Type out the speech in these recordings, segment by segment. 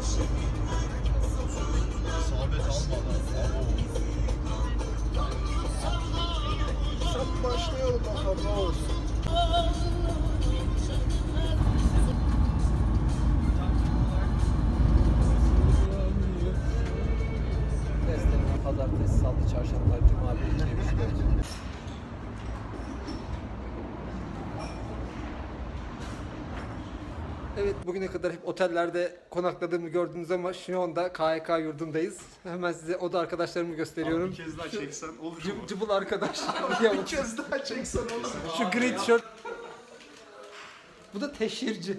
worship. Evet bugüne kadar hep otellerde konakladığımı gördünüz ama şu anda KYK yurdundayız. Hemen size oda arkadaşlarımı gösteriyorum. Bir kez daha çeksen olur mu? Cıb- cıbıl arkadaş. Bir kez daha çeksen olur mu? Şu gri tişört. Bu da teşhirci.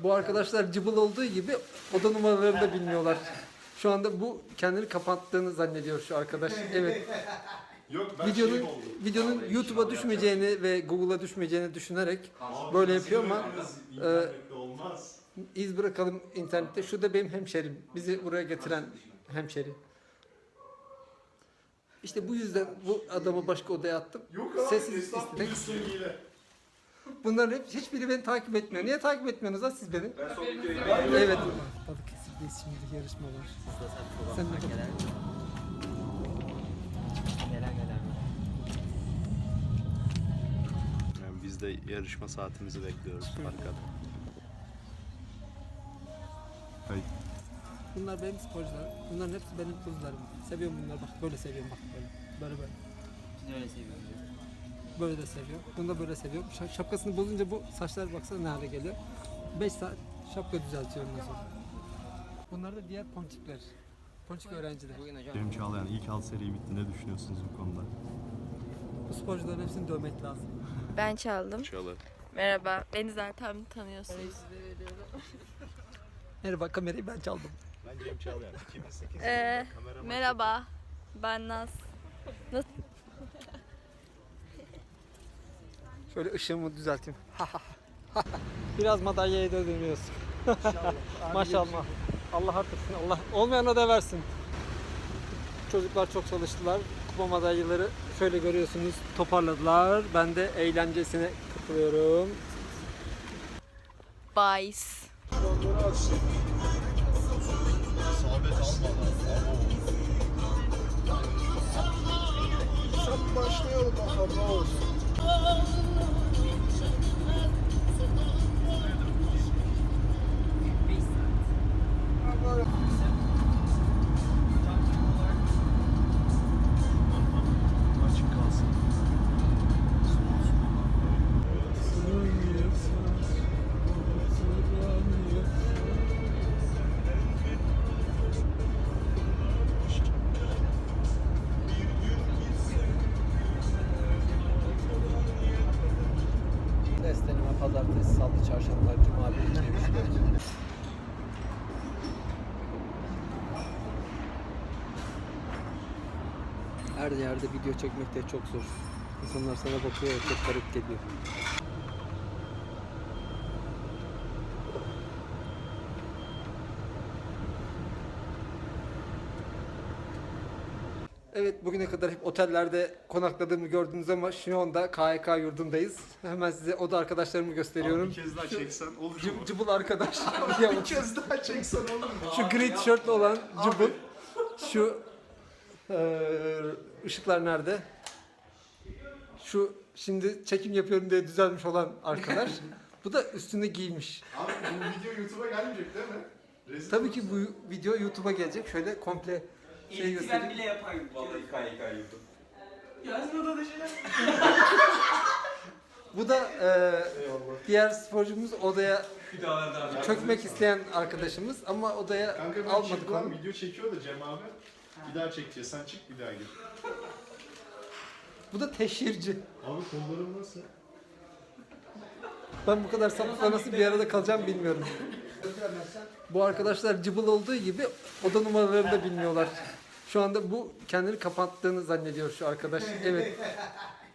Bu arkadaşlar cıbıl olduğu gibi oda numaralarını da bilmiyorlar. Şu anda bu kendini kapattığını zannediyor şu arkadaş. Evet. Yok ben Videonun şey videonun YouTube'a düşmeyeceğini ve Google'a düşmeyeceğini düşünerek böyle yapıyor ama e, İnternette olmaz. iz bırakalım internette. Şu da benim hemşerim. Bizi buraya getiren hemşeri. İşte bu yüzden bu adamı başka odaya attım. Yok abi Sessiz istedik. hile. Bunların hep hiçbiri beni takip etmiyor. Niye takip etmiyorsunuz lan siz beni? Ben son videoyu Evet. Balıkesir'deyiz şimdi yarışma var. Sen de Neler neler var. Yani biz de yarışma saatimizi bekliyoruz arkada. Hayır. Bunlar benim sporcularım. Bunların hepsi benim kuzularım. Seviyorum bunları bak böyle seviyorum bak böyle. Böyle böyle. Biz öyle seviyoruz. Böyle de seviyorum. Bunu da böyle seviyorum. Şa- şapkasını bozunca bu saçlar baksana ne hale geliyor. 5 saat şapka düzeltiyorum ondan sonra. Bunlar da diğer ponçikler. Ponçik öğrenciler. Cem Çağlayan ilk alt seri bitti. Ne düşünüyorsunuz bu konuda? Bu sporcuların hepsini dövmek lazım. Ben çaldım. Çağla. Merhaba. Beni zaten tanıyorsunuz. Merhaba kamerayı ben çaldım. Ben Cem Çağlayan. 2008 Ee, merhaba. Ben Naz. Şöyle ışığımı düzelteyim. Biraz madalyaya da dönüyoruz. Maşallah. Allah artırsın. Allah olmayana da versin. Çocuklar çok çalıştılar. Kupa madalyaları şöyle görüyorsunuz toparladılar. Ben de eğlencesine katılıyorum. Bayis. Sen başlayalım bakalım ne olsun. Her yerde video çekmek de çok zor. İnsanlar sana bakıyor çok garip geliyor. Evet bugüne kadar hep otellerde konakladığımı gördünüz ama şu anda KYK yurdundayız. Hemen size oda arkadaşlarımı gösteriyorum. Bir kez daha çeksen olur mu? Cıb- cıbıl arkadaş. Ya Bir kez daha çeksen olur mu? şu gri tişörtlü olan cıbıl. Şu eee, ışıklar nerede? Şu şimdi çekim yapıyorum diye düzelmiş olan arkadaş. Bu da üstünde giymiş. Abi bu video YouTube'a gelmeyecek değil mi? Rezil Tabii ki bu video YouTube'a gelecek. Şöyle komple şey göstereyim. bile yaparım vallahi KYK YouTube. Yazmada da şeyler. Bu da eee, diğer sporcumuz odaya Hüdaverdi abi. çökmek isteyen arkadaşımız ama odaya Kanka ben almadık çıkmam, onu. video çekiyor da Cem abi. Bir daha çekeceğiz. Sen çık bir daha gir. Bu da teşhirci. Abi kollarım nasıl? Ben bu kadar sapıkla nasıl bir arada kalacağım bilmiyorum. Bu arkadaşlar cıbıl olduğu gibi oda numaralarını da bilmiyorlar. Şu anda bu kendini kapattığını zannediyor şu arkadaş. Evet.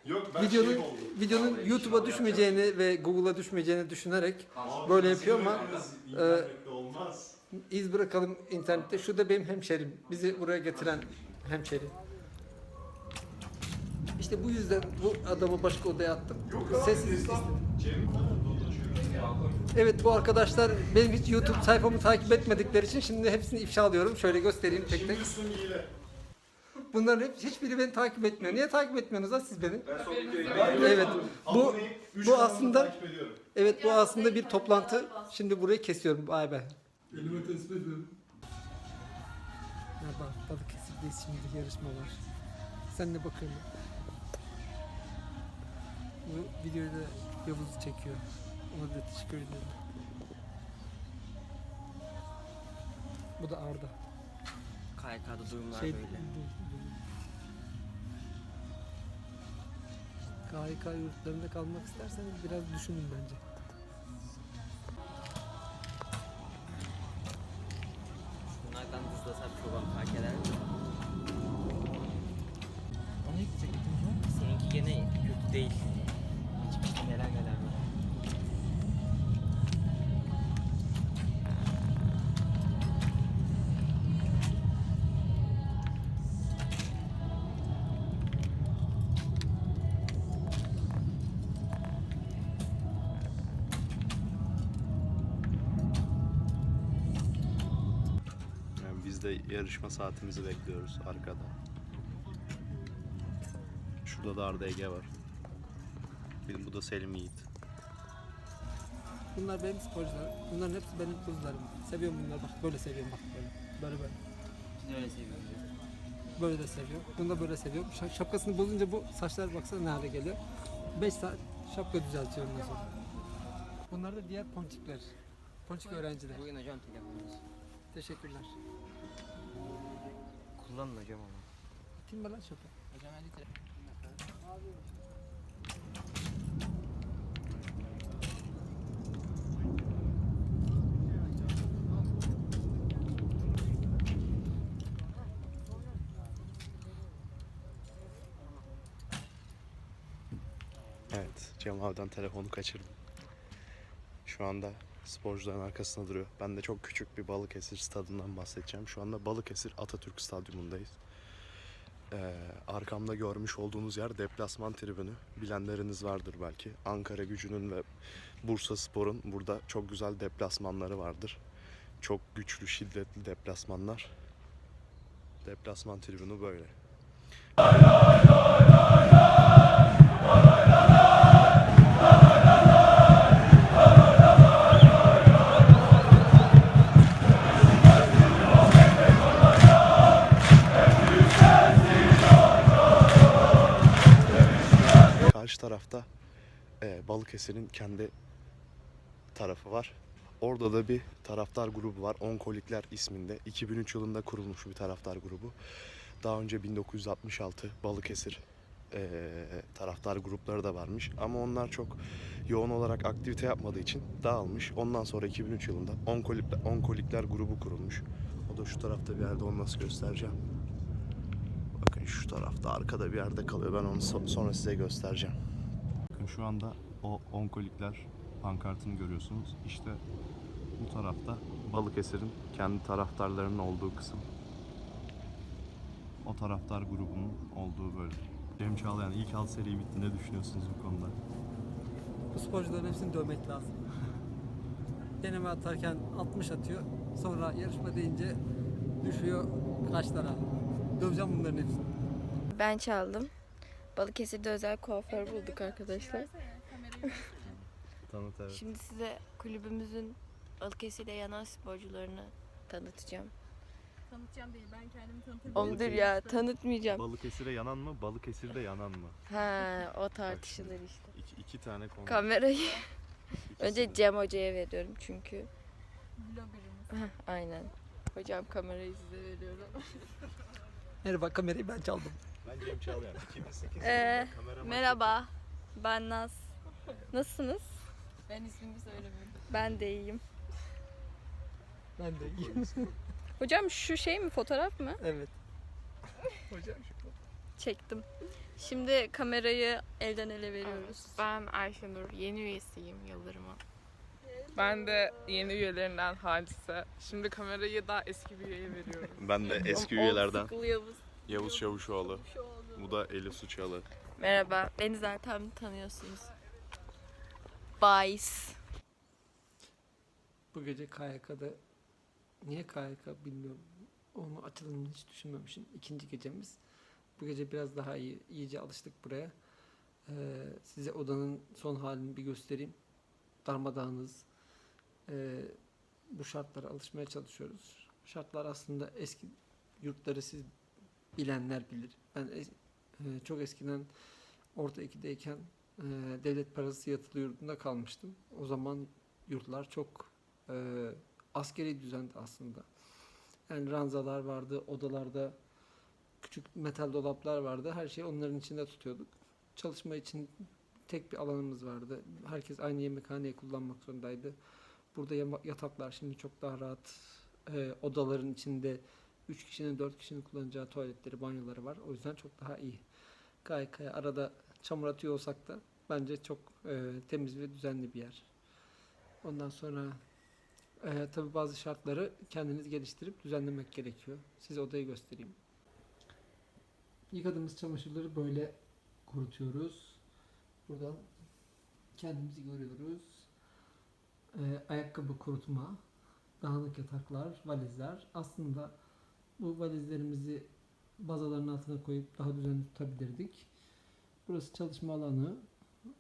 Yok ben Videonun şey oldum. videonun YouTube'a düşmeyeceğini ve Google'a düşmeyeceğini düşünerek böyle yapıyor ama e, olmaz. İz bırakalım internette. Şu da benim hemşerim. Bizi buraya getiren hemşeri. İşte bu yüzden bu adamı başka odaya attım. Yok abi Sessiz istedim. Evet bu arkadaşlar benim hiç YouTube sayfamı takip etmedikleri için şimdi hepsini ifşa alıyorum. Şöyle göstereyim tek tek. Bunların hep, hiçbiri beni takip etmiyor. Niye takip etmiyorsunuz lan siz beni? Ben son videoyu Evet. Bu bu aslında Evet bu aslında bir toplantı. Şimdi burayı kesiyorum. Bay bay. Elime tespih ediyorum. Merhaba. Balıkesir'deyiz şimdi yarışma var. Sen ne bakıyorsun? Bu videoyu da Yavuz çekiyor. Ona da teşekkür ederim. Bu da Arda. KYK'da durumlar Şey, böyle. KYK yurtlarında kalmak isterseniz biraz düşünün bence. Biz de yarışma saatimizi bekliyoruz arkada. Şurada da Arda Ege var. Bir- Bu da Selim Yiğit. Bunlar benim sporcularım. Bunların hepsi benim kuzularım. Seviyorum bunları bak böyle seviyorum bak böyle. Böyle böyle. Biz öyle seviyoruz. Böyle de seviyorum. Bunu da böyle seviyorum. Şa- Şapkasını bozunca bu saçlar baksana ne hale geliyor. 5 saat şapka düzeltiyorum ondan sonra. Bunlar da diğer ponçikler. Ponçik öğrenciler. Bugün hocam telefonunuz. Teşekkürler. Kullanın hocam ama. Kim lan şapka? Hocam hadi telefon. Evet, Cem abiden telefonu kaçırdım. Şu anda sporcuların arkasında duruyor. Ben de çok küçük bir Balıkesir stadından bahsedeceğim. Şu anda Balıkesir Atatürk Stadyumundayız. Ee, arkamda görmüş olduğunuz yer deplasman tribünü. Bilenleriniz vardır belki. Ankara gücünün ve Bursa Spor'un burada çok güzel deplasmanları vardır. Çok güçlü, şiddetli deplasmanlar. Deplasman tribünü böyle. Karşı tarafta e, Balıkesir'in kendi tarafı var. Orada da bir taraftar grubu var. Onkolikler isminde. 2003 yılında kurulmuş bir taraftar grubu. Daha önce 1966 Balıkesir e, taraftar grupları da varmış. Ama onlar çok yoğun olarak aktivite yapmadığı için dağılmış. Ondan sonra 2003 yılında Onkolikler, Onkolikler grubu kurulmuş. O da şu tarafta bir yerde onu nasıl göstereceğim. Bakın şu tarafta arkada bir yerde kalıyor. Ben onu so- sonra size göstereceğim. Şu anda o onkolikler pankartını görüyorsunuz. İşte bu tarafta Balıkesir'in kendi taraftarlarının olduğu kısım. O taraftar grubunun olduğu bölüm. Cem Çağlayan ilk alt seri bitti. Ne düşünüyorsunuz bu konuda? Bu sporcuların hepsini dövmek lazım. Deneme atarken 60 atıyor. Sonra yarışma deyince düşüyor kaçlara. Döveceğim bunların hepsini. Ben çaldım. Balıkesir'de özel kuaför bulduk arkadaşlar. Tanıt evet. Şimdi size kulübümüzün Balıkesir'de yanan sporcularını tanıtacağım. Tanıtacağım değil ben kendimi tanıtabilirim. Ondur ya tanıtmayacağım. Balıkesir'e yanan mı, Balıkesir'de yanan mı? Ha o tartışılır işte. İki, iki tane konu. Kamerayı önce. Cem Hoca'ya veriyorum çünkü. Bloggerımız. Heh, Aynen. Hocam kamerayı size veriyorum. Merhaba kamerayı ben çaldım. Ben Cem Çağlayan. 2008 Ee, kameraman Merhaba. Ben Naz. Nasılsınız? Ben ismimi söylemiyorum. Ben de iyiyim. Ben de iyiyim. Hocam şu şey mi fotoğraf mı? evet. Çektim. Şimdi kamerayı elden ele veriyoruz. Ben Ayşenur, yeni üyesiyim Yıldırım'a. Ben de yeni üyelerinden Halise. Şimdi kamerayı daha eski bir üyeye veriyorum. Ben de eski üyelerden Yavuz. Yavuz Çavuşoğlu. Bu da Elif Suçalı. Merhaba. Beni zaten tanıyorsunuz. Bayis. Bu gece KYK'da niye KYK bilmiyorum. Onu açılımını hiç düşünmemişim. İkinci gecemiz. Bu gece biraz daha iyi, iyice alıştık buraya. Ee, size odanın son halini bir göstereyim. Darmadağınız. Ee, bu şartlara alışmaya çalışıyoruz. Şartlar aslında eski yurtları siz bilenler bilir. Ben es- e, çok eskiden orta 2'deyken e, devlet parası yatılı yurdunda kalmıştım. O zaman yurtlar çok e, askeri düzende aslında. Yani ranzalar vardı, odalarda küçük metal dolaplar vardı. Her şeyi onların içinde tutuyorduk. Çalışma için tek bir alanımız vardı. Herkes aynı yemekhaneyi kullanmak zorundaydı. Burada yataklar şimdi çok daha rahat. E, odaların içinde 3 kişinin 4 kişinin kullanacağı tuvaletleri, banyoları var. O yüzden çok daha iyi. KYK'ya arada çamur atıyor olsak da bence çok e, temiz ve düzenli bir yer. Ondan sonra e, tabii bazı şartları kendiniz geliştirip düzenlemek gerekiyor. Size odayı göstereyim. Yıkadığımız çamaşırları böyle kurutuyoruz. Buradan kendimizi görüyoruz. E, ayakkabı kurutma, dağınık yataklar, valizler. Aslında bu valizlerimizi bazaların altına koyup daha düzenli tutabilirdik. Burası çalışma alanı.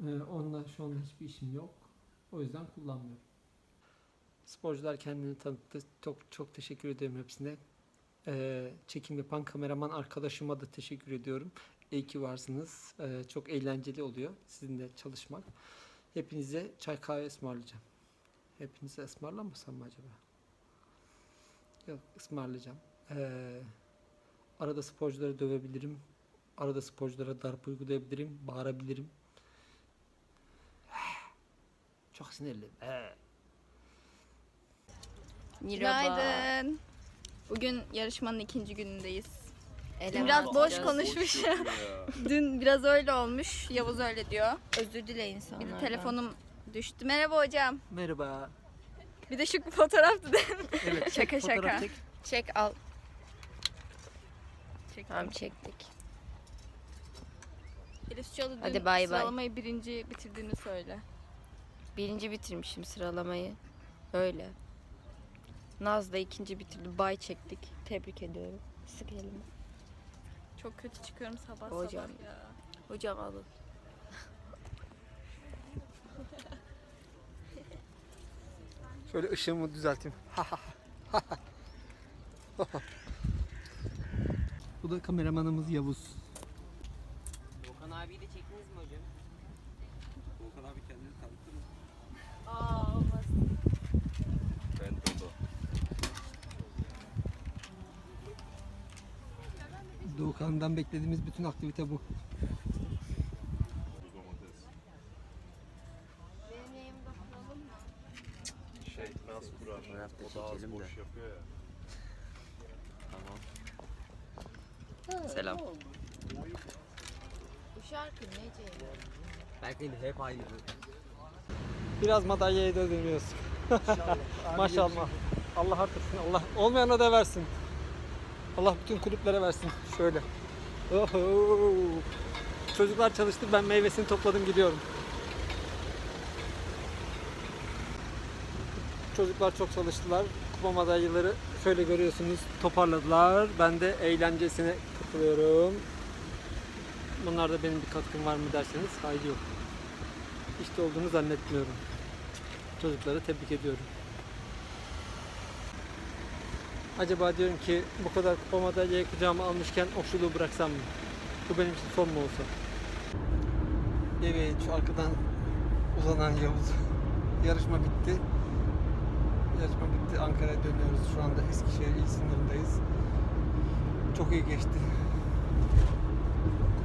Ee, onunla şu anda hiçbir işim yok. O yüzden kullanmıyorum. Sporcular kendini tanıttı. Çok çok teşekkür ederim hepsine. Ee, çekim yapan kameraman arkadaşıma da teşekkür ediyorum. İyi ki varsınız. Ee, çok eğlenceli oluyor sizinle çalışmak. Hepinize çay kahve ısmarlayacağım. Hepinize ısmarlamasam mı acaba? Yok ısmarlayacağım. Ee, arada sporcuları dövebilirim. Arada sporculara darp uygulayabilirim. Bağırabilirim. Çok sinirliyim. Ee. Günaydın. Bugün yarışmanın ikinci günündeyiz. Dün biraz boş konuşmuş. Dün biraz öyle olmuş. Yavuz öyle diyor. Özür dile Bir insanlardan. de telefonum düştü. Merhaba hocam. Merhaba. Bir de şu fotoğraftı değil mi? Evet. Şaka fotoğraf şaka. çek. Çek al. Çektim. Tamam çektik. Elif Çalı dün Hadi bay bay. sıralamayı birinci bitirdiğini söyle. Birinci bitirmişim sıralamayı. Öyle. Naz da ikinci bitirdi. Bay çektik. Tebrik ediyorum. Sık elimi. Çok kötü çıkıyorum sabah Hocam. sabah ya. Hocam alın. Şöyle ışığımı düzelteyim. Bu da kameramanımız Yavuz. Volkan abiyi de çektiniz mi hocam? Volkan abi kendini tanıttı mı? Aa olmaz. Ben Dodo. Doğukan'dan beklediğimiz bütün aktivite bu. Şey nasıl kurar? O da az boş yapıyor ya. Selam. Bu şarkı nece? Belki de hep aynı. Biraz madalyaya da dönüyoruz. Maşallah. Allah artırsın. Allah olmayana da versin. Allah bütün kulüplere versin. Şöyle. Oho. Çocuklar çalıştı. Ben meyvesini topladım gidiyorum. Çocuklar çok çalıştılar. Kupa madalyaları şöyle görüyorsunuz toparladılar. Ben de eğlencesine katılıyorum. Bunlarda benim bir katkım var mı derseniz hayır yok. İşte olduğunu zannetmiyorum. Çocukları tebrik ediyorum. Acaba diyorum ki bu kadar kupa madalyayı kucağıma almışken okçuluğu bıraksam mı? Bu benim için son mu olsa? Evet şu arkadan uzanan Yavuz. Yarışma bitti. Yarışma bitti. Ankara'ya dönüyoruz. Şu anda Eskişehir il sınırındayız. Çok iyi geçti.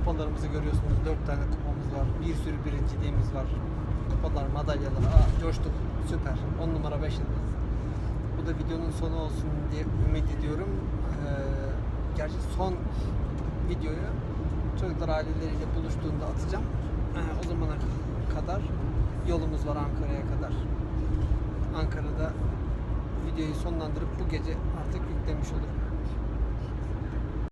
Kupalarımızı görüyorsunuz. Dört tane kupamız var. Bir sürü birinciliğimiz var. Kupalar, madalyalar. Aa, coştuk. Süper. 10 numara 5 yıldız. Bu da videonun sonu olsun diye ümit ediyorum. Ee, gerçi son videoyu çocuklar aileleriyle buluştuğunda atacağım. Ee, o zamana kadar yolumuz var Ankara'ya kadar. Ankara'da videoyu sonlandırıp bu gece artık yüklemiş olurum.